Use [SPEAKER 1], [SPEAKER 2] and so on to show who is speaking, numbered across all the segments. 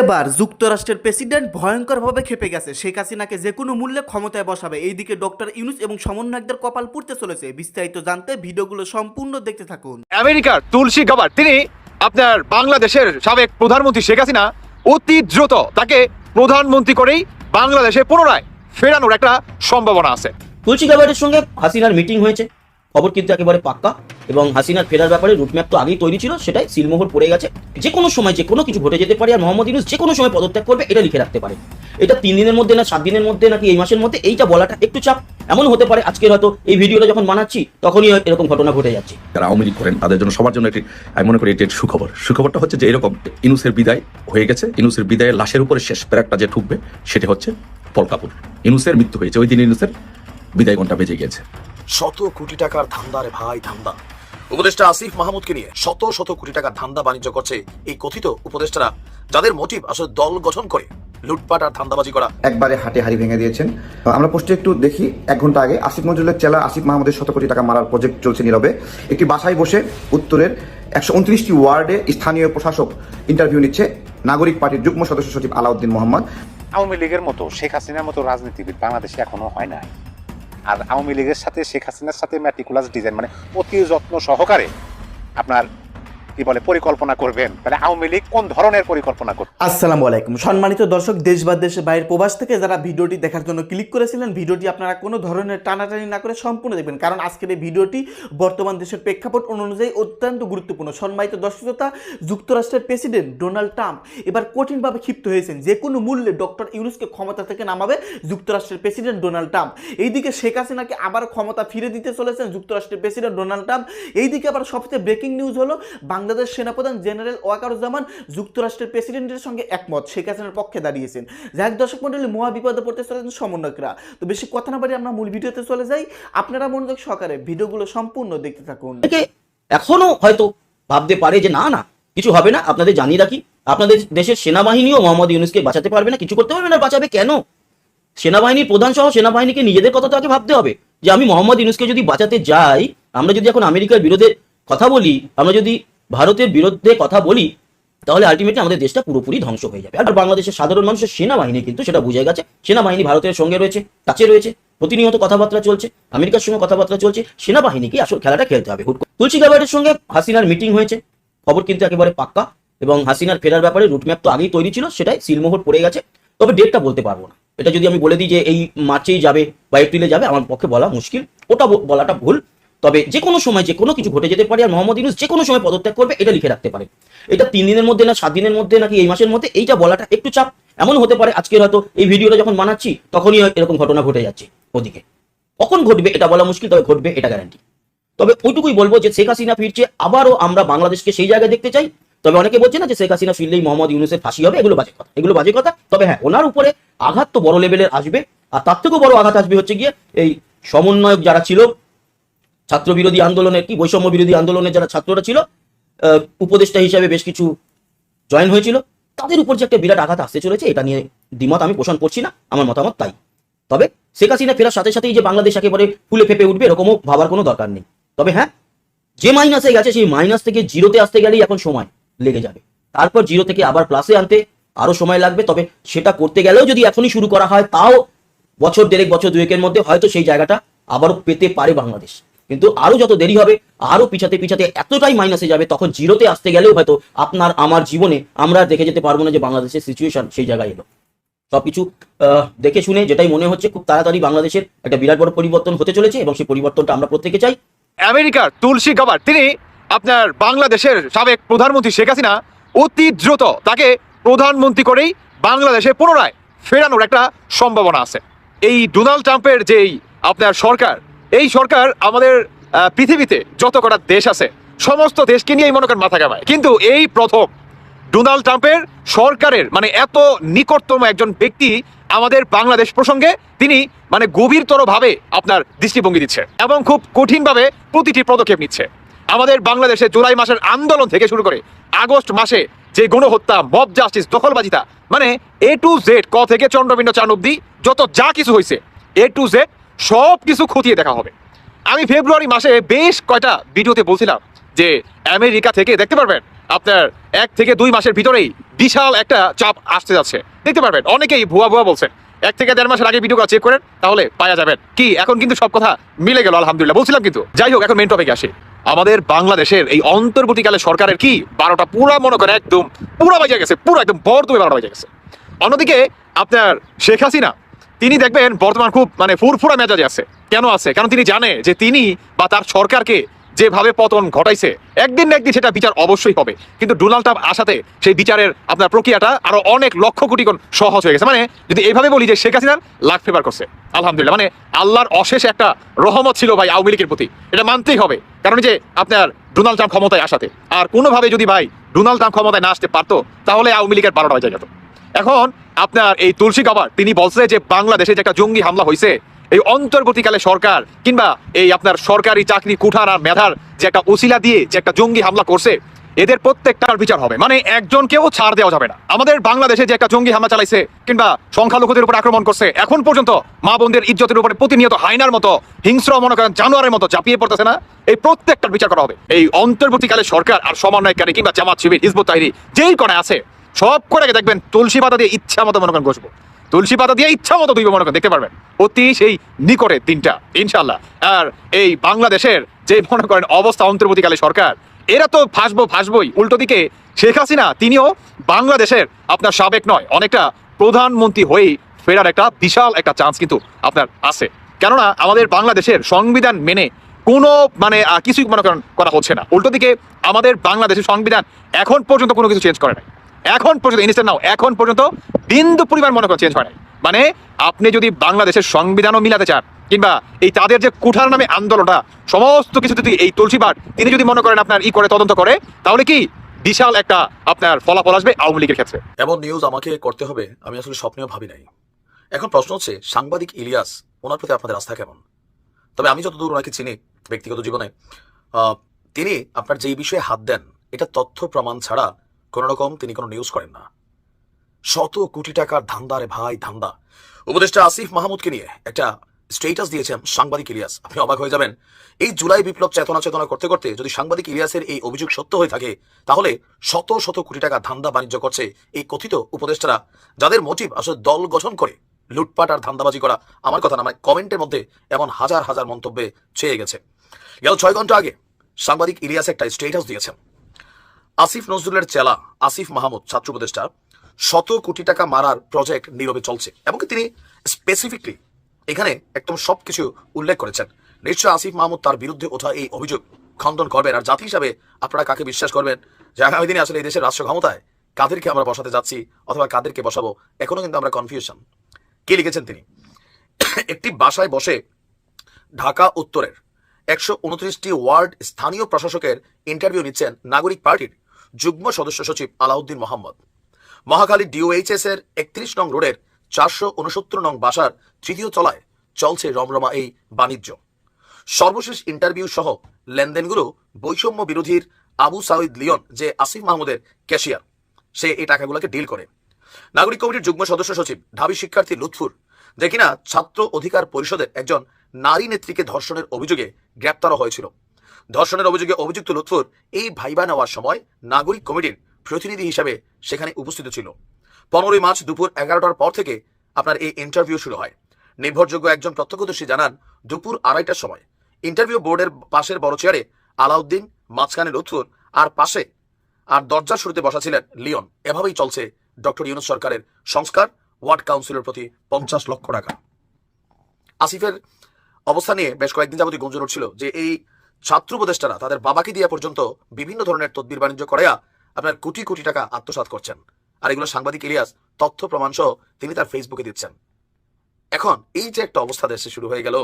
[SPEAKER 1] এবার যুক্তরাষ্ট্রের প্রেসিডেন্ট ভয়ঙ্করভাবে খেপে গেছে। শেখ হাসিনাকে যে কোনো মূল্যে ক্ষমতায় বসাবে। এইদিকে ডক্টর ইউনুস এবং সমন্বয়কদের কপাল পুড়তে চলেছে। বিস্তারিত জানতে ভিডিওগুলো সম্পূর্ণ দেখতে থাকুন।
[SPEAKER 2] আমেরিকার তুলসী গাবার তিনি আপনার বাংলাদেশের সাবেক প্রধানমন্ত্রী শেখ হাসিনা অতি দ্রুত তাকে প্রধানমন্ত্রী করেই বাংলাদেশে পুনরায় ফেরানোর একটা সম্ভাবনা আছে।
[SPEAKER 3] তুলসী গাবারের সঙ্গে হাসিনার মিটিং হয়েছে। খবর কিন্তু একেবারে পাক্কা। এবং হাসিনার ফেরার ব্যাপারে রুটম্যাপ তো আগেই তৈরি ছিল, সেটাই সিলমোহর পড়ে গেছে। যে কোনো সময় যে কোনো কিছু ঘটে যেতে পারে আর মোহাম্মদ ইউনুস যে কোনো সময় পদত্যাগ করবে, এটা লিখে রাখতে পারে। এটা তিন দিনের মধ্যে না সাত দিনের মধ্যে নাকি এই মাসের মধ্যে, এইটা বলাটা একটু চাপ। এমন হতে পারে, আজকের হয়তো এই ভিডিওটা যখন বানাচ্ছি, তখনই এরকম ঘটনা ঘটে যাচ্ছে।
[SPEAKER 4] যারা আওয়ামী লীগ করেন, তাদের জন্য সবার জন্য একটি, আমি মনে করি এটি একটি সুখবর। সুখবরটা হচ্ছে যে এরকম ইনুসের বিদায় হয়ে গেছে। ইনুসের বিদায়ের লাশের উপরে শেষ প্যারাকটা যে ঠুকবে, সেটি হচ্ছে পলকাপুর ইনুসের মৃত্যু হয়েছে। ওই দিন ইনুসের বিদায় ঘণ্টা বেজে গিয়েছে।
[SPEAKER 5] শত কোটি টাকার ধান্দা রে ভাই ধান্দা। উপদেষ্টা আসিফ মাহমুদকে নিয়ে শত শত কোটি টাকার ধান্দা বাণিজ্য করছে এই কথিত উপদেষ্টারা যাদের মোটিভ আসলে দল গঠন করে লুটপাট আর ধান্দাবাজি করা।
[SPEAKER 6] একবারে হাটে হাড়ি ভেঙে দিয়েছেন। আমরা পোস্টে একটু দেখি এক ঘণ্টা আগে আসিফ নজরুলের চেলা আসিফ মাহমুদের শত কোটি টাকা মারার প্রজেক্ট চলছে নীরবে। একটি বাসায় বসে উত্তরের একশো উনত্রিশটি ওয়ার্ডে স্থানীয় প্রশাসক ইন্টারভিউ নিচ্ছে নাগরিক পার্টির যুগ্ম সদস্য সচিব আলাউদ্দিন মোহাম্মদ।
[SPEAKER 7] আওয়ামী লীগের মতো শেখ হাসিনার মতো রাজনীতিবিদ বাংলাদেশে এখনও হয় নাই। আর আওয়ামী লীগের সাথে শেখ হাসিনার সাথে ম্যাটিকুলাস ডিজাইন মানে অতি যত্ন সহকারে আপনার কি বলে, পরিকল্পনা করবেন? তাহলে আওয়ামী লীগ কোন ধরনের পরিকল্পনা করবে?
[SPEAKER 1] আসসালামু আলাইকুম। সম্মানিত দর্শক, দেশ বা দেশের বাইরের প্রবাস থেকে যারা ভিডিওটি দেখার জন্য ক্লিক করেছিলেন, ভিডিওটি আপনারা কোনো ধরনের টানাটানি না করে সম্পূর্ণ দেখবেন। কারণ আজকের এই ভিডিওটি বর্তমান দেশের প্রেক্ষাপট অনুযায়ী অত্যন্ত গুরুত্বপূর্ণ। সম্মানিত দর্শকতা যুক্তরাষ্ট্রের প্রেসিডেন্ট ডোনাল্ড ট্রাম্প এবার কঠিনভাবে ক্ষিপ্ত হয়েছেন। যে কোনো মূল্যে ডক্টর ইউনুসকে ক্ষমতা থেকে নামাবে যুক্তরাষ্ট্রের প্রেসিডেন্ট ডোনাল্ড ট্রাম্প। এইদিকে শেখ হাসিনাকে আবার ক্ষমতা ফিরে দিতে চলেছেন যুক্তরাষ্ট্রের প্রেসিডেন্ট ডোনাল্ড ট্রাম্প। এইদিকে আবার সবচেয়ে ব্রেকিং নিউজ হলো বাংলাদেশ সেনাপ্রধান জেনারেল ওয়াকারুজ্জামান যুক্তরাষ্ট্রের প্রেসিডেন্টের সঙ্গে একমত। শেখ হাসিনার পক্ষে দাঁড়িয়েছেন। যাই দর্শক মন্ডলী, মহা বিপদে পড়তে চলেছেন সমন্বয়করা। তো বেশি কথা না বাড়ি আমরা মূল ভিডিওতে চলে যাই। আপনারা মনোযোগ সহকারে ভিডিওগুলো সম্পূর্ণ দেখতে থাকুন।
[SPEAKER 3] এখনও হয়তো ভাবতে পারে যে, না না, কিছু হবে না, আপনাদের জানিয়ে রাখি, আপনাদের দেশের সেনাবাহিনীও মোহাম্মদ ইউনুসকে বাঁচাতে পারবে না, কিছু করতে পারবে না, বাঁচাবে কেন? সেনাবাহিনীর প্রধান সহ সেনাবাহিনীকে নিজেদের কথা তো আগে ভাবতে হবে, যে আমি মোহাম্মদ ইউনুসকে যদি বাঁচাতে যাই, আমরা যদি এখন আমেরিকার বিরোধে কথা বলি, আমরা যদি ভারতের বিরুদ্ধে কথা বলি, তাহলে আলটিমেটলি আমাদের দেশটা পুরোপুরি ধ্বংস হয়ে যাবে। আর বাংলাদেশের সাধারণ মানুষের সেনাবাহিনী কিন্তু সেটা বুঝে গেছে। সেনাবাহিনী ভারতের সঙ্গে রয়েছে, কাছে রয়েছে, প্রতিনিয়ত কথাবার্তা চলছে, আমেরিকার সঙ্গে কথাবার্তা চলছে, সেনাবাহিনীকে আসল খেলাটা খেলতে হবে। তুলসী গাবারের সঙ্গে হাসিনার মিটিং হয়েছে, খবর কিন্তু একেবারে পাক্কা, এবং হাসিনার ফেরার ব্যাপারে রুটম্যাপ তো আগেই তৈরি ছিল, সেটাই সিলমোহর পড়ে গেছে। তবে ডেটটা বলতে পারব না। এটা যদি আমি বলে দিই যে এই মার্চেই যাবে বা এপ্রিলে যাবে, আমার পক্ষে বলা মুশকিল। ওটা বলাটা ভুল। তবে যে কোনো সময় যে কোনো কিছু ঘটে যেতে পারে আর মোহাম্মদ ইউনুস যে কোনো সময় পদত্যাগ করবে, এটা লিখে রাখতে পারে। এটা তিন দিনের মধ্যে না, সাত দিনের মধ্যে নাকি এই মাসের মধ্যে, এইটা বলাটা একটু চাপ। এমন হতে পারে, আজকের হয়তো এই ভিডিওটা যখন বানাচ্ছি, তখনই এরকম ঘটনা ঘটে যাচ্ছে ওদিকে। কখন ঘটবে এটা বলা মুশকিল, তবে ঘটবে, এটা গ্যারান্টি তবে ওইটুকুই বলব যে শেখ হাসিনা ফিরছে, আবারও আমরা বাংলাদেশকে সেই জায়গায় দেখতে চাই। তবে অনেকে বলছে না যে শেখ হাসিনা ফিরলেই মোহাম্মদ ইউনুসের ফাঁসি হবে, এগুলো বাজে কথা, এগুলো বাজে কথা। তবে হ্যাঁ ওনার উপরে আঘাত তো বড় লেভেলের আসবে, আর তার থেকেও বড় আঘাত আসবে হচ্ছে গিয়ে এই সমন্বয়ক যারা ছিল ছাত্র বিরোধী আন্দোলনের কি বৈষম্য বিরোধী আন্দোলনের যারা ছাত্ররা ছিল উপদেষ্টা হিসাবে বেশ কিছু জয়েন হয়েছিল। তাদের উপর যে একটা বিরাট আঘাত আসতে চলেছে, এটা নিয়ে দ্বিমত আমি পোষণ করছি না, আমার মতামত তাই। তবে শেখ হাসিনা ফেরার সাথে সাথেই যে বাংলাদেশ একেবারে ফুলে ফেপে উঠবে, এরকমও ভাবার কোনো দরকার নেই। তবে হ্যাঁ যে মাইনাসে গেছে, সেই মাইনাস থেকে জিরোতে আসতে গেলেই এখন সময় লেগে যাবে। তারপর জিরো থেকে আবার প্লাসে আনতে আরও সময় লাগবে, তবে সেটা করতে গেলেও যদি এখনই শুরু করা হয়, তাও বছর দেড়েক, বছর দুয়েকের মধ্যে হয়তো সেই জায়গাটা আবারও পেতে পারে বাংলাদেশ। কিন্তু আরও যত দেরি হবে, আরও পিছাতে পিছাতে এতটাই মাইনাসে যাবে, তখন জিরোতে আসতে গেলেও হয়তো আপনার, আমার জীবনে আমরা দেখে যেতে পারব না যে বাংলাদেশের সিচুয়েশন সেই জায়গায় এলো। সবকিছু দেখে শুনে যেটাই মনে হচ্ছে, খুব তাড়াতাড়ি বাংলাদেশের একটা বিরাট বড় পরিবর্তন হতে চলেছে এবং সেই পরিবর্তনটা আমরা প্রত্যেকে চাই।
[SPEAKER 2] আমেরিকার তুলসী গাবার তিনি আপনার বাংলাদেশের সাবেক প্রধানমন্ত্রী শেখ হাসিনা অতি দ্রুত তাকে প্রধানমন্ত্রী করেই বাংলাদেশে পুনরায় ফেরানোর একটা সম্ভাবনা আছে। এই ডোনাল্ড ট্রাম্পের যেই আপনার সরকার এই সরকার আমাদের পৃথিবীতে যত কটা দেশ আছে, সমস্ত দেশকে নিয়েই মনে করেন মাথা কামায় কিন্তু এই প্রথম ডোনাল্ড ট্রাম্পের সরকারের মানে এত নিকটতম একজন ব্যক্তি আমাদের বাংলাদেশ প্রসঙ্গে, তিনি মানে গভীরতর ভাবে আপনার দৃষ্টিভঙ্গি দিচ্ছে এবং খুব কঠিনভাবে প্রতিটি পদক্ষেপ নিচ্ছে। আমাদের বাংলাদেশে জুলাই মাসের আন্দোলন থেকে শুরু করে আগস্ট মাসে যে গণহত্যা, মব জাস্টিস, দখলবাজিতা মানে এ টু জেড ক থেকে চন্দ্রবিন্দ চান অব্দি যত যা কিছু হয়েছে এ টু জেড সব কিছু খতিয়ে দেখা হবে। আমি ফেব্রুয়ারি মাসে বেশ কয়টা ভিডিওতে বলছিলাম যে আমেরিকা থেকে, দেখতে পারবেন, আপনার এক থেকে দুই মাসের ভিতরেই বিশাল একটা চাপ আসতে যাচ্ছে। দেখতে পারবেন, অনেকেই ভুয়া ভুয়া বলছেন, এক থেকে দেড় মাসের আগে ভিডিও চেক করেন, তাহলে পাওয়া যাবেন কি, এখন কিন্তু সব কথা মিলে গেল, আলহামদুলিল্লাহ, বলছিলাম কিন্তু। যাই হোক, এখন মেন টপিকে আসি। আমাদের বাংলাদেশের এই অন্তর্বর্তীকালে সরকারের কি, বারোটা পুরা মনে করেন একদম পুরা বাজে গেছে, পুরো একদম বর্তমানে বারোটা বাজে গেছে। অন্যদিকে আপনার শেখ হাসিনা তিনি দেখবেন বর্তমান খুব মানে ফুরফুরা মেজাজে আছে। কেন আছে? কারণ তিনি জানে যে তিনি বা তার সরকারকে যেভাবে পতন ঘটাইছে, একদিন না একদিন সেটা বিচার অবশ্যই হবে। কিন্তু ডোনাল্ড ট্রাম্প আসাতে সেই বিচারের আপনার প্রক্রিয়াটা আরও অনেক লক্ষ কোটি গুণ সহজ হয়ে গেছে। মানে যদি এইভাবে বলি যে শেখ হাসিনা লাখ ফেভার করছে, আলহামদুলিল্লাহ। মানে আল্লাহর অশেষ একটা রহমত ছিল ভাই আওয়ামী লীগের প্রতি। এটা মানতেই হবে। কারণ যে আপনার ডোনাল্ড ট্রাম্প ক্ষমতায় আসাতে, আর কোনোভাবে যদি ভাই ডোনাল্ড ট্রাম্প ক্ষমতায় না আসতে পারতো, তাহলে আওয়ামী লীগের বারোটা বাজে যেত। এখন আপনার এই তুলসী কাবার তিনি বলছে যে বাংলাদেশে যে একটা জঙ্গি হামলা হয়েছে এই অন্তর্বর্তীকালে সরকার কিংবা এই আপনার সরকারি চাকরি কুঠার আর মেধার যে একটা উসিলা দিয়ে যে একটা জঙ্গি হামলা করছে, এদের প্রত্যেকটার বিচার হবে। মানে একজনকেও ছাড় দেওয়া যাবে না। আমাদের বাংলাদেশে যে একটা জঙ্গি হামলা চালাইছে কিংবা সংখ্যালঘুদের উপর আক্রমণ করছে, এখন পর্যন্ত মা বোনদের ইজ্জতের উপরে প্রতিনিয়ত হাইনার মতো, হিংস্র মনে করেন জানোয়ারের মতো চাপিয়ে পড়তেছে না, এই প্রত্যেকটার বিচার করা হবে। এই অন্তর্বর্তীকালে সরকার আর সমন্বয়কারী কিংবা জামাত শিবির, হিজবুত তাহিরি, যেই কণায় আছে সব করে দেখবেন, তুলসী পাতা দিয়ে ইচ্ছা মতো মনে করেন ঘষবো তুলসী পাতা দিয়ে ইচ্ছা মতো দুইব মনে করেন, দেখতে পারবেন। অতি সেই নিকটে দিনটা ইনশাল্লাহ আর এই বাংলাদেশের যে মনে করেন অবস্থা অন্তর্বর্তীকালে সরকার, এরা তো ফাঁসবো ফাঁসবই উল্টো দিকে শেখ হাসিনা, তিনিও বাংলাদেশের আপনার সাবেক নয়, অনেকটা প্রধানমন্ত্রী হয়েই ফেরার একটা বিশাল একটা চান্স কিন্তু আপনার আছে। কেননা আমাদের বাংলাদেশের সংবিধান মেনে কোনো মানে কিছুই মনে করেন করা হচ্ছে না। উল্টো দিকে আমাদের বাংলাদেশের সংবিধান এখন পর্যন্ত কোনো কিছু চেঞ্জ করে নাই। এখন পর্যন্ত ইনস্ট্যান্ট নাও, এখন পর্যন্ত বিন্দু পরিমাণ মনে করেন চেঞ্জ হয় মানে আপনি যদি বাংলাদেশের সংবিধানও মিলাতে চান, কিংবা এই তাদের যে কুঠার নামে আন্দোলনটা, সমস্ত কিছু যদি এই তুলসীবার তিনি যদি মনে করেন আপনার ই করে তদন্ত করে, তাহলে কি বিশাল একটা আপনার ফলাফল আসবে আওয়ামী লীগের ক্ষেত্রে?
[SPEAKER 5] এমন নিউজ আমাকে করতে হবে, আমি আসলে স্বপ্নেও ভাবি নাই। এখন প্রশ্ন হচ্ছে, সাংবাদিক ইলিয়াস, ওনার প্রতি আপনাদের আস্থা কেমন? তবে আমি যতদূর ওনাকে চিনি, ব্যক্তিগত জীবনে তিনি আপনার যেই বিষয়ে হাত দেন, এটা তথ্য প্রমাণ ছাড়া কোনো রকম তিনি কোনো নিউজ করেন না। শত কোটি টাকার ধান্দা রে ভাই, ধান্দা। উপদেষ্টা আসিফ মাহমুদকে নিয়ে একটা স্টেটাস দিয়েছেন সাংবাদিক ইলিয়াস। আপনি অবাক হয়ে যাবেন। এই জুলাই বিপ্লব চেতনা চেতনা করতে করতে যদি সাংবাদিক ইলিয়াসের এই অভিযোগ সত্য হয়ে থাকে, তাহলে শত শত কোটি টাকা ধান্দা বাণিজ্য করছে এই কথিত উপদেষ্টারা, যাদের মোটিভ আসলে দল গঠন করে লুটপাট আর ধান্দাবাজি করা। আমার কথা না মানে কমেন্টের মধ্যে এমন হাজার হাজার মন্তব্যে ছেয়ে গেছে। গেল ছয় ঘণ্টা আগে সাংবাদিক ইলিয়াস একটা স্টেটাস দিয়েছেন। আসিফ নজরুলের চেলা আসিফ মাহমুদ, ছাত্র উপদেষ্টা, শত কোটি টাকা মারার প্রজেক্ট নীরবে চলছে এমনকি তিনি স্পেসিফিকলি এখানে একদম সবকিছু উল্লেখ করেছেন। নিশ্চয় আসিফ মাহমুদ তার বিরুদ্ধে ওঠা এই অভিযোগ খণ্ডন করবেন আর জাতি হিসাবে আপনারা কাকে বিশ্বাস করবেন? যে আগামী দিনে আসলে এই দেশের রাষ্ট্র ক্ষমতায় কাদেরকে আমরা বসাতে যাচ্ছি অথবা কাদেরকে বসাবো? এখনও কিন্তু আমরা কনফিউশন কে লিখেছেন তিনি? একটি বাসায় বসে ঢাকা উত্তরের একশো উনত্রিশটি ওয়ার্ড স্থানীয় প্রশাসকের ইন্টারভিউ নিচ্ছেন নাগরিক পার্টির যুগ্ম সদস্য সচিব আলাউদ্দিন মোহাম্মদ। মহাখালী ডিওএইচএস এর একত্রিশ নং রোডের চারশো উনসত্তর নং বাসার তৃতীয় তলায় চলছে রমরমা এই বাণিজ্য। সর্বশেষ ইন্টারভিউ সহ লেনদেনগুলো বৈষম্য বিরোধীর আবু সাউদ লিয়ন যে আসিফ মাহমুদের ক্যাশিয়ার সে এই টাকাগুলোকে ডিল করে। নাগরিক কমিটির যুগ্ম সদস্য সচিব ঢাবি শিক্ষার্থী লুৎফুর যে কিনা ছাত্র অধিকার পরিষদের একজন নারী নেত্রীকে ধর্ষণের অভিযোগে গ্রেপ্তারও হয়েছিল। ধর্ষণের অভিযোগে অভিযুক্ত লুৎফুর এই ভাইবা নেওয়ার সময় নাগরিক কমিটির প্রতিনিধি হিসাবে সেখানে উপস্থিত ছিল। পনেরোই মার্চ দুপুর এগারোটার পর থেকে আপনার এই ইন্টারভিউ শুরু হয়। নির্ভরযোগ্য একজন প্রত্যক্ষদর্শী জানান, দুপুর আড়াইটার সময় ইন্টারভিউ বোর্ডের পাশের বড় চেয়ারে আলাউদ্দিন, মাঝখানে লুৎফুর আর পাশে আর দরজার শুরুতে বসা ছিলেন লিওন। এভাবেই চলছে ডক্টর ইউনুস সরকারের সংস্কার, ওয়ার্ড কাউন্সিলের প্রতি পঞ্চাশ লক্ষ টাকা। আসিফের অবস্থা নিয়ে বেশ কয়েকদিন যাবতীয় গুঞ্জন উঠছিল যে এই ছাত্র উপদেষ্টারা তাদের বাবাকে দিয়ে পর্যন্ত বিভিন্ন ধরনের তদবির বাণিজ্য করাইয়া আপনার কোটি কোটি টাকা আত্মসাৎ করছেন। আর এগুলো সাংবাদিক ইলিয়াস তথ্য প্রমাণ সহ তিনি তার ফেসবুকে দিচ্ছেন। এখন এই যে একটা অবস্থা দেশে শুরু হয়ে গেল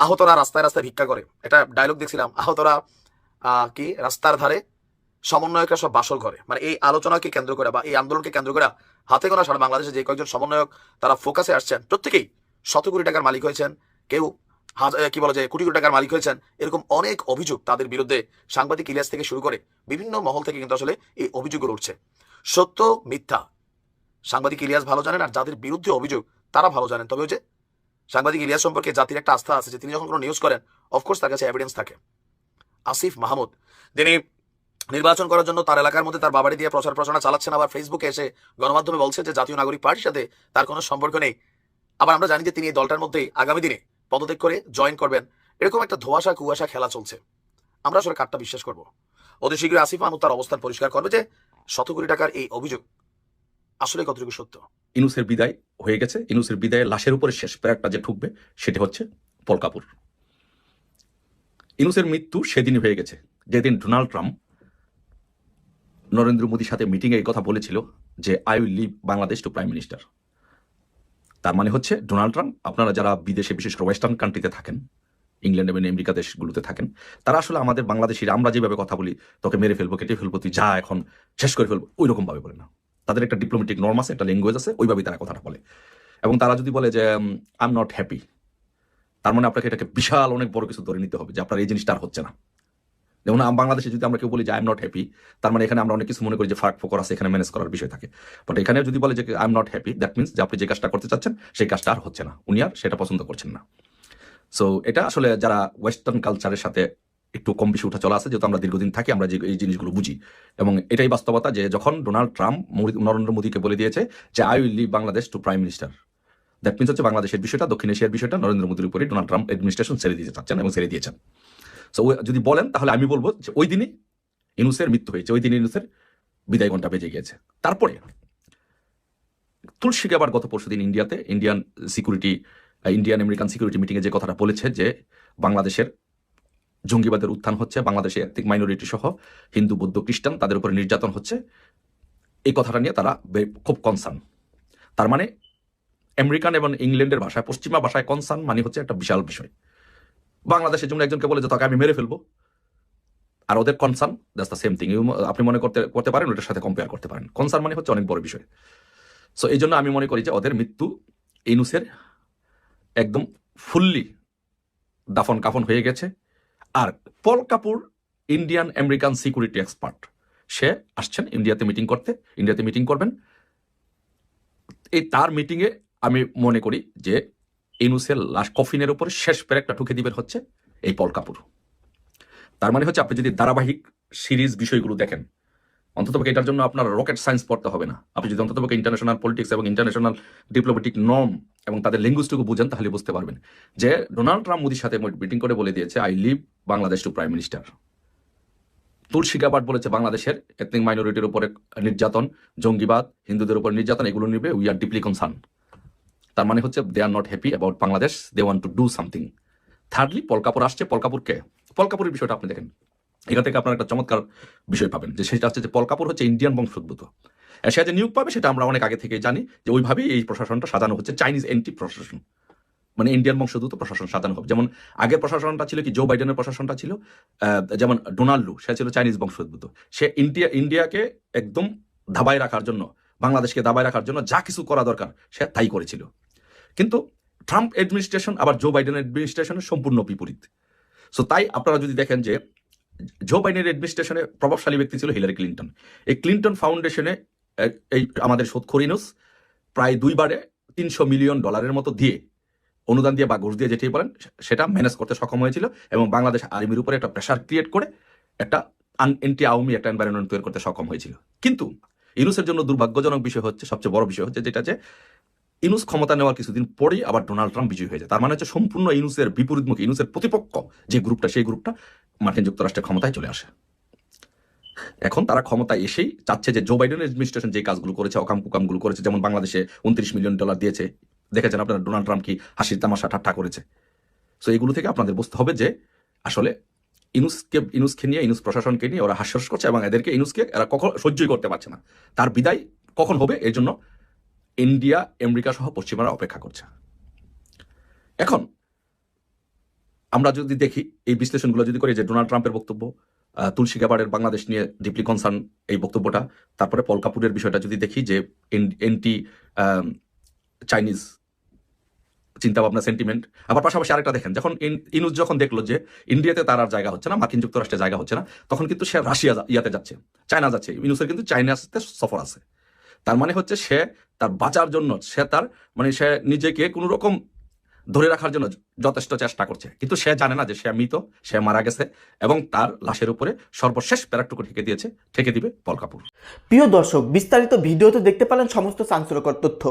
[SPEAKER 5] আহতরা রাস্তায় রাস্তায় ভিক্ষা করে। একটা ডায়লগ দেখছিলাম আহতরা আহ, কি রাস্তার ধারে সমন্বয়করা সব বাসর ঘরে। মানে এই আলোচনাকে কেন্দ্র করে বা এই আন্দোলনকে কেন্দ্র করে হাতে গোনা সারা বাংলাদেশে যে কয়েকজন সমন্বয়ক তারা ফোকাসে আসছেন। প্রত্যেকেই শত কোটি টাকার মালিক হয়েছেন কেউ কি বলা যায় কোটি কোটি টাকার মালিক হয়েছেন, এরকম অনেক অভিযোগ তাদের বিরুদ্ধে সাংবাদিক ইলিয়াস থেকে শুরু করে বিভিন্ন মহল থেকে কিন্তু আসলে এই অভিযোগগুলো উঠছে। সত্য, মিথ্যা। সাংবাদিক ইলিয়াস ভালো জানেন আর যাদের বিরুদ্ধে অভিযোগ, তারা ভালো জানেন। তবে যে সাংবাদিক ইলিয়াস সম্পর্কে জাতির একটা আস্থা আছে যে তিনি যখন কোনো নিউজ করেন অফকোর্স তার কাছে এভিডেন্স থাকে। আসিফ মাহমুদ, তিনি নির্বাচন করার জন্য তার এলাকার মধ্যে তার বাবাড়ি দিয়ে প্রচার প্রচারণা চালাচ্ছেন, আবার ফেসবুকে এসে গণমাধ্যমে বলছে যে জাতীয় নাগরিক পার্টির সাথে তার কোনো সম্পর্ক নেই। আবার আমরা জানি যে তিনি এই দলটার মধ্যেই আগামী দিনে পদত্যাগ করে জয়েন করবেন। এরকম একটা ধোয়াশা কুয়াশা খেলা চলছে। আমরা আসলে কারটা বিশ্বাস করব। অতি শীঘ্রই আসিফ মাহমুদ তার অবস্থান পরিষ্কার করবে যে, শত কোটি টাকার এই অভিযোগ আসলে কতটুকু সত্য?
[SPEAKER 4] ইনুসের বিদায় হয়ে গেছে। ইনুসের বিদায়ে লাশের উপরে শেষ প্যারাকটা যে ঠুকবে, সেটি হচ্ছে পল কাপুর। ইনুসের মৃত্যু সেদিনই হয়ে গেছে। যেদিন ডোনাল্ড ট্রাম্প নরেন্দ্র মোদীর সাথে মিটিংয়ে এই কথা বলেছিল যে I will leave Bangladesh to prime minister তার মানে হচ্ছে ডোনাল্ড ট্রাম্প, আপনারা যারা বিদেশে, বিশেষ করে ওয়েস্টার্ন কান্ট্রিতে থাকেন, ইংল্যান্ড এবং আমেরিকা দেশগুলোতে থাকেন, তারা আসলে আমাদের বাংলাদেশিরা, আমরা যেভাবে কথা বলি, তোকে মেরে ফেলব, কেটে ফেলব, তুই যা এখন শেষ করে ফেলব ওই রকম ভাবে বলে না। তাদের একটা ডিপ্লোমেটিক নর্ম আছে, একটা ল্যাঙ্গুয়েজ আছে, ওইভাবেই তারা কথাটা বলে। এবং তারা যদি বলে যে আই এম নট হ্যাপি তার মানে আপনাকে এটাকে বিশাল অনেক বড় কিছু ধরে নিতে হবে, যে আপনার এই জিনিসটা আর হচ্ছে না। যেমন বাংলাদেশে যদি আমরা কেউ বলি যে আই এম নট হ্যাপি তার মানে এখানে আমরা অনেক কিছু মনে করি যে ফার্ক ফোকর আছে। এখানে ম্যানেজ করার বিষয় থাকে। বাট এখানে যদি বলে যে I am not happy that means যে, আপনি যে কাজটা করতে চাচ্ছেন, সেই কাজটা আর হচ্ছে না। উনি আর সেটা পছন্দ করছেন না। সো এটা আসলে যারা ওয়েস্টার্ন কালচারের সাথে একটু কম বেশি উঠা চলা আছে, যেহেতু আমরা দীর্ঘদিন থাকি, আমরা যে, এই জিনিসগুলো বুঝি। এবং এটাই বাস্তবতা যে, যখন ডোনাল্ড ট্রাম্প নরেন্দ্র মোদীকে বলে দিয়েছে যে I will leave Bangladesh to prime minister that means হচ্ছে বাংলাদেশের বিষয়টা, দক্ষিণ এশিয়ার বিষয়টা, নরেন্দ্র মোদীর উপরে ডোনাল্ড ট্রাম্প অ্যাডমিনিস্ট্রেশন ছেড়ে দিতে চাচ্ছেন এবং ছেড়ে দিয়েছেন। সো যদি বলেন, তাহলে আমি বলব যে ওই দিনই ইনুসের মৃত্যু হয়েছে, ওই দিন ইনুসের বিদায় ঘণ্টা বেজে গিয়েছে। তারপরে, তুলসী আবার গত পরশু দিন ইন্ডিয়াতে Indian security Indian American security মিটিংয়ে যে কথাটা বলেছে যে বাংলাদেশের জঙ্গিবাদের উত্থান হচ্ছে, বাংলাদেশে এথনিক মাইনরিটি সহ হিন্দু, বৌদ্ধ, খ্রিস্টান তাদের উপরে নির্যাতন হচ্ছে, এই কথাটা নিয়ে তারা খুব কনসার্ন তার মানে আমেরিকান এবং ইংল্যান্ডের ভাষায়, পশ্চিমা ভাষায় কনসার্ন মানে হচ্ছে একটা বিশাল বিষয়। বাংলাদেশের জন্য একজনকে বলে যে, তাকে আমি মেরে ফেলব। আর ওদের concern that's the same thing আপনি মনে করতে করতে পারেন, ওটার সাথে কম্পেয়ার করতে পারেন। কনসার্ন মানে হচ্ছে অনেক বড় বিষয়। সো এই জন্য আমি মনে করি যে, ওদের মৃত্যু ইনুসের একদম ফুললি দাফন কাফন হয়ে গেছে। আর Paul Kapur Indian American security expert সে আসছেন ইন্ডিয়াতে মিটিং করতে। ইন্ডিয়াতে মিটিং করবেন। এই তার মিটিংয়ে আমি মনে করি যে ইনুসের লাশ কফিনের উপরে শেষ প্যারেকটা ঠুকে দিবেন হচ্ছে এই পল কাপুর। তার মানে হচ্ছে আপনি যদি ধারাবাহিক সিরিজ বিষয়গুলো দেখেন, অন্ততপক্ষে এটার জন্য আপনার রকেট সায়েন্স পড়তে হবে না। আপনি যদি অন্ততপক্ষে ইন্টারন্যাশনাল পলিটিক্স এবং ইন্টারন্যাশনাল ডিপ্লোমেটিক নর্ম এবং তাদের ল্যাঙ্গুয়েজটুকু বুঝেন, তাহলে বুঝতে পারবেন যে ডোনাল্ড ট্রাম্প মোদির সাথে মিটিং করে বলে দিয়েছে I leave Bangladesh to prime minister Tulsi Gabbard বলেছে বাংলাদেশের এথনিক মাইনরিটির উপরে নির্যাতন, জঙ্গিবাদ, হিন্দুদের উপর নির্যাতন, এগুলো নিবে উই আর ডিপলি কনসার্ন তার মানে হচ্ছে they are not happy about Bangladesh they want to do something thirdly পলকাপুর আসছে। পলকাপুরকে পলকাপুরের বিষয়টা আপনি দেখেন। এখান থেকে আপনার একটা চমৎকার বিষয় পাবেন, যে সেটা হচ্ছে যে পলকাপুর হচ্ছে ইন্ডিয়ান বংশোদ্ভূত। সে যে নিয়োগ পাবে, সেটা আমরা অনেক আগে থেকে জানি যে ওইভাবেই এই প্রশাসনটা সাজানো হচ্ছে চাইনিজ এন্টি প্রশাসন। মানে ইন্ডিয়ান বংশোদ্ভূত প্রশাসন সাজানো হবে। যেমন আগের প্রশাসনটা ছিল কি জো বাইডেনের প্রশাসনটা ছিল যেমন ডোনাল্ডু সে ছিল চাইনিজ বংশোদ্ভূত। সে ইন্ডিয়া ইন্ডিয়াকে একদম দাবায় রাখার জন্য, বাংলাদেশকে দাবায় রাখার জন্য যা কিছু করা দরকার, সে তাই করেছিল। কিন্তু ট্রাম্প অ্যাডমিনিস্ট্রেশন আবার জো বাইডেন অ্যাডমিনিস্ট্রেশনের সম্পূর্ণ বিপরীত। সো তাই আপনারা যদি দেখেন যে জো বাইডেনের অ্যাডমিনিস্ট্রেশনে প্রভাবশালী ব্যক্তি ছিল হিলারি ক্লিন্টন এই ক্লিন্টন ফাউন্ডেশনে এই আমাদের সোৎখরিনুস প্রায় দুইবারে তিনশো মিলিয়ন ডলারের মতো দিয়ে অনুদান দিয়ে বা ঘুষ দিয়ে যেটি বলেন সেটা ম্যানেজ করতে সক্ষম হয়েছিল এবং বাংলাদেশ আর্মির উপরে একটা প্রেশার ক্রিয়েট করে একটা আন এন্টি আওয়ামী একটা এনভায়রনমেন্ট তৈরি করতে সক্ষম হয়েছিল। কিন্তু ইনুসের জন্য দুর্ভাগ্যজনক বিষয় হচ্ছে, সবচেয়ে বড় বিষয় হচ্ছে যেটা যে ইনুস ক্ষমতা নেওয়ার কিছুদিন পরেই আবার ডোনাল্ড ট্রাম্প বিজয়ী হয়ে যায়। তার মানে হচ্ছে সম্পূর্ণ ইনুসের বিপরীতমুখী ইনুসের প্রতিপক্ষ যে গ্রুপটা, সেই গ্রুপটা মার্কিন যুক্তরাষ্ট্রের ক্ষমতায় চলে আসে। এখন তারা ক্ষমতায় এসেই চাচ্ছে যে জো বাইডেন অ্যাডমিনিস্ট্রেশন যে কাজগুলো করেছে অকাম কুকামগুলো করেছে, যেমন বাংলাদেশে উনত্রিশ মিলিয়ন ডলার দিয়েছে। দেখেছেন আপনারা, ডোনাল্ড ট্রাম্প কি হাসির তামাশা ঠাট্টা করেছে? সো এগুলো থেকে আপনাদের বুঝতে হবে যে আসলে ইনুসকে ইনুসকে নিয়ে, ইনুস প্রশাসনকে নিয়ে ওরা হাস্যরস করছে এবং এদেরকে ইনুসকে এরা কখন সহ্যই করতে পারছে না। তার বিদায় কখন হবে? এর জন্য ইন্ডিয়া, আমেরিকা সহ পশ্চিমারা অপেক্ষা করছে। এখন, আমরা যদি দেখি, এই বিশ্লেষণগুলো যদি করি যে ডোনাল্ড ট্রাম্পের বক্তব্য তুলসী গ্যাবার্ডের বাংলাদেশ নিয়ে ডিপলি কনসার্ন এই বক্তব্যটা, তারপরে পল কাপুরের বিষয়টা যদি দেখি যে এন্টি চাইনিজ চিন্তাভাবনা সেন্টিমেন্ট, আবার পাশাপাশি আরেকটা দেখেন, যখন ইনুজ যখন দেখল যে ইন্ডিয়াতে তার আর জায়গা হচ্ছে না, মার্কিন যুক্তরাষ্ট্রে জায়গা হচ্ছে না, তখন কিন্তু সে রাশিয়া, ইয়াতে যাচ্ছে, চায়না যাচ্ছে, ইনুসের কিন্তু চাইনাতে সফর আছে। তার মানে হচ্ছে সে তার বাঁচার জন্য, সে তার মানে সে নিজেকে কোনো রকম ধরে রাখার জন্য যথেষ্ট চেষ্টা করছে। কিন্তু সে জানে না যে সে মৃত, সে মারা গেছে এবং তার লাশের উপরে সর্বশেষ প্যারাকটুকু ঠেকে দিয়েছে, ঠেকে দিবে পল কাপুর।
[SPEAKER 1] প্রিয় দর্শক, বিস্তারিত ভিডিওতে দেখতে পেলেন সমস্ত চাঞ্চল্যকর তথ্য।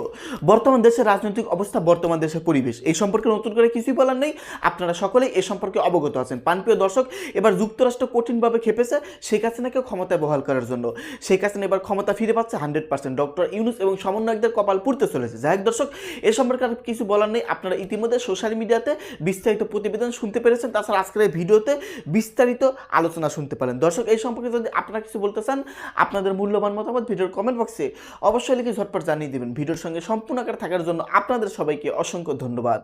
[SPEAKER 1] বর্তমান দেশের রাজনৈতিক অবস্থা, বর্তমান দেশের পরিবেশ, এই সম্পর্কে নতুন করে কিছুই বলার নেই। আপনারা সকলেই এ সম্পর্কে অবগত আছেন। পানপ্রিয় দর্শক, এবার যুক্তরাষ্ট্র কঠিনভাবে খেপেছে শেখ হাসিনাকে ক্ষমতায় বহাল করার জন্য। শেখ হাসিনা এবার ক্ষমতা ফিরে পাচ্ছে হান্ড্রেড পার্সেন্ট। ডক্টর ইউনুস এবং সমন্বয়কদের কপাল পুড়তে চলেছে। যাই দর্শক, এ সম্পর্কে আর কিছু বলার নেই। আপনারা ইতিমধ্যে সোশ্যাল মিডিয়াতে বিস্তারিত প্রতিবেদন শুনতে পেরেছেন। তাছাড়া আজকের এই ভিডিওতে বিস্তারিত আলোচনা শুনতে পারেন দর্শক, এই সম্পর্কে যদি আপনারা কিছু বলতে চান, আপনাদের মূল্যবান মতামত ভিডিওর কমেন্ট বক্সে অবশ্যই লিখে ঝটপট জানিয়ে দেবেন। ভিডিওর সঙ্গে সম্পূর্ণ আকারে থাকার জন্য আপনাদের সবাইকে অসংখ্য ধন্যবাদ।